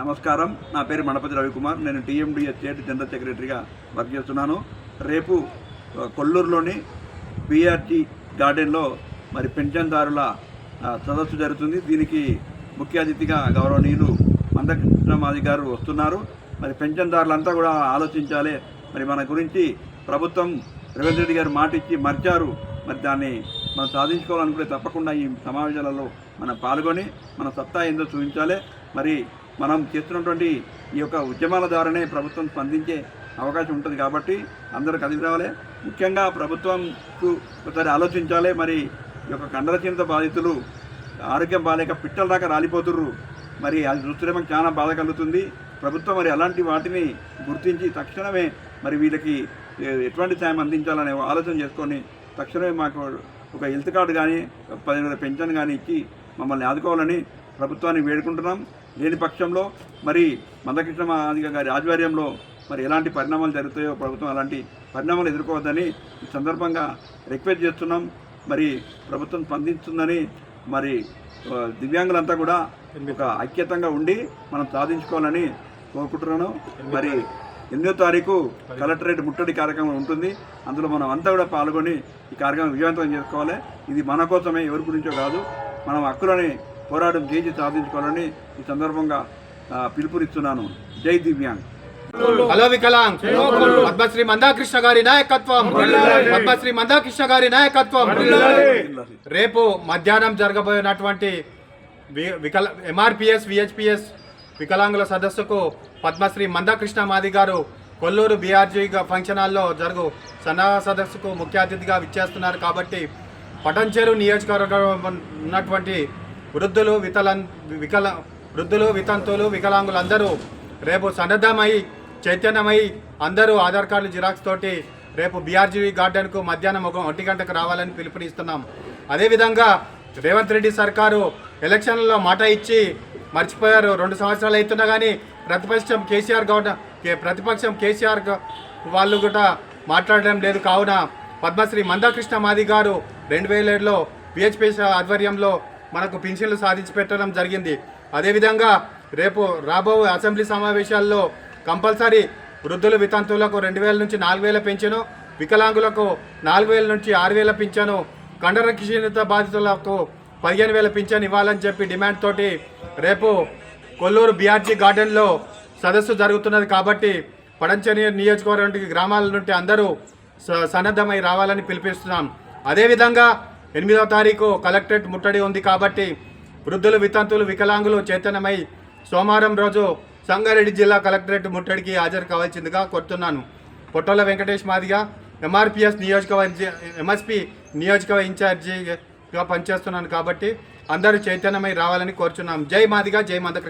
నమస్కారం. నా పేరు మణపతి రవికుమార్. నేను టీఎండిఎస్ స్టేట్ జనరల్ సెక్రటరీగా వర్క్ చేస్తున్నాను. రేపు కొల్లూరులోని బీఆర్టీ గార్డెన్లో మరి పెన్షన్దారుల సదస్సు జరుగుతుంది. దీనికి ముఖ్య అతిథిగా గౌరవనీయులు మందకృష్ణమాది గారు వస్తున్నారు. మరి పెన్షన్దారులంతా కూడా ఆలోచించాలి. మరి మన గురించి ప్రభుత్వం రేవంత్ రెడ్డి గారు మాట ఇచ్చి మర్చారు. మరి దాన్ని మనం సాధించుకోవాలనుకుంటే తప్పకుండా ఈ సమావేశాలలో మనం పాల్గొని మన సత్తా ఏందో చూపించాలి. మరి మనం చేస్తున్నటువంటి ఈ యొక్క ఉద్యమాల ద్వారానే ప్రభుత్వం స్పందించే అవకాశం ఉంటుంది కాబట్టి అందరూ కలిసి రావాలి. ముఖ్యంగా ప్రభుత్వంకు ఒకసారి ఆలోచించాలి. మరి ఈ యొక్క కండరచీనత బాధితులు ఆరోగ్యం బాగాలేక పిట్టల దాకా రాలిపోతుర్రు. మరి అది చూస్తుంటే మాకు చాలా బాధ కలుగుతుంది. ప్రభుత్వం మరి అలాంటి వాటిని గుర్తించి తక్షణమే మరి వీళ్ళకి ఎటువంటి సాయం అందించాలనే ఆలోచన చేసుకొని తక్షణమే మాకు ఒక హెల్త్ కార్డు కానీ పదిహేను పెన్షన్ కానీ ఇచ్చి మమ్మల్ని ఆదుకోవాలని ప్రభుత్వాన్ని వేడుకుంటున్నాం. లేని పక్షంలో మరి మందకృష్ణ మాదిగ గారి ఆధ్వర్యంలో మరి ఎలాంటి పరిణామాలు జరుగుతాయో ప్రభుత్వం అలాంటి పరిణామాలు ఎదుర్కోవద్దని ఈ సందర్భంగా రిక్వెస్ట్ చేస్తున్నాం. మరి ప్రభుత్వం స్పందిస్తుందని మరి దివ్యాంగులంతా కూడా ఒక ఐక్యతంగా ఉండి మనం సాధించుకోవాలని కోరుకుంటున్నాను. మరి ఎనిమిదో తారీఖు కలెక్టరేట్ ముట్టడి కార్యక్రమం ఉంటుంది. అందులో మనం అంతా కూడా పాల్గొని ఈ కార్యక్రమం విజయవంతం చేసుకోవాలి. ఇది మన కోసమే ఎవరి గురించో కాదు. మనం హక్కులని పోరాటం చేసి సాధించుకోవాలని ఈ సందర్భంగా పిలుపునిస్తున్నాను. జై దివ్యాంగ్. హలో వికలాంగ్. పద్మశ్రీ మందాకృష్ణ గారి నాయకత్వం. పద్మశ్రీ మందాకృష్ణ గారి నాయకత్వం. రేపు మధ్యాహ్నం జరగబోయినటువంటి వికల ఎంఆర్పిఎస్ విహెచ్పిఎస్ వికలాంగుల సదస్సుకు పద్మశ్రీ మందాకృష్ణ మాది గారు కొల్లూరు బీఆర్జీ ఫంక్షన్ హాల్లో జరుగు సన్నాహ సదస్సుకు ముఖ్య అతిథిగా విచ్చేస్తున్నారు కాబట్టి పటంచేరు నియోజకవర్గం ఉన్నటువంటి వృద్ధులు వితల వికల వృద్ధులు వితంతువులు వికలాంగులందరూ రేపు సన్నద్ధమై చైతన్యమై అందరూ ఆధార్ కార్డు జిరాక్స్ తోటి రేపు బీఆర్జీవీ గార్డెన్కు మధ్యాహ్నం ఒక ఒంటి గంటకు రావాలని పిలుపునిస్తున్నాం. అదేవిధంగా రేవంత్ రెడ్డి సర్కారు ఎలక్షన్లలో మాట ఇచ్చి మర్చిపోయారు. రెండు సంవత్సరాలు అవుతున్నా కానీ ప్రతిపక్షం కేసీఆర్ గౌడ కే- ప్రతిపక్షం కేసీఆర్ వాళ్ళు కూడా మాట్లాడడం లేదు. కావున పద్మశ్రీ మందాకృష్ణ మాది గారు రెండు వేల ఏడులో పిహెచ్పిఎస్ ఆధ్వర్యంలో మనకు పింఛన్లు సాధించి పెట్టడం జరిగింది. అదేవిధంగా రేపు రాబో అసెంబ్లీ సమావేశాల్లో కంపల్సరీ వృద్ధులు వితంతువులకు రెండు వేల నుంచి నాలుగు వేల పింఛను వికలాంగులకు నాలుగు వేల నుంచి ఆరు వేల పింఛను కండర క్షీణత బాధితులకు పదిహేను వేల పింఛను ఇవ్వాలని చెప్పి డిమాండ్ తోటి రేపు కొల్లూరు బీఆర్జీ గార్డెన్లో సదస్సు జరుగుతున్నది కాబట్టి పడంచని నియోజకవర్గం గ్రామాల నుండి అందరూ స- సన్నద్ధమై రావాలని పిలిపిస్తున్నాం. అదేవిధంగా ఎనిమిదవ తారీఖు కలెక్టరేట్ ముట్టడి ఉంది కాబట్టి వృద్ధులు వితంతులు వికలాంగులు చైతన్యమై సోమవారం రోజు సంగారెడ్డి జిల్లా కలెక్టరేట్ ముట్టడికి హాజరు కావాల్సిందిగా కోరుతున్నాను. పొట్టోల వెంకటేష్ మాదిగా ఎంఆర్పిఎస్ నియోజకవర్గ ఎంఎస్పి నియోజకవర్గ ఇన్ఛార్జిగా పనిచేస్తున్నాను కాబట్టి అందరూ చైతన్యమై రావాలని కోరుచున్నాం. జై మాదిగా జై మందకృష్ణ.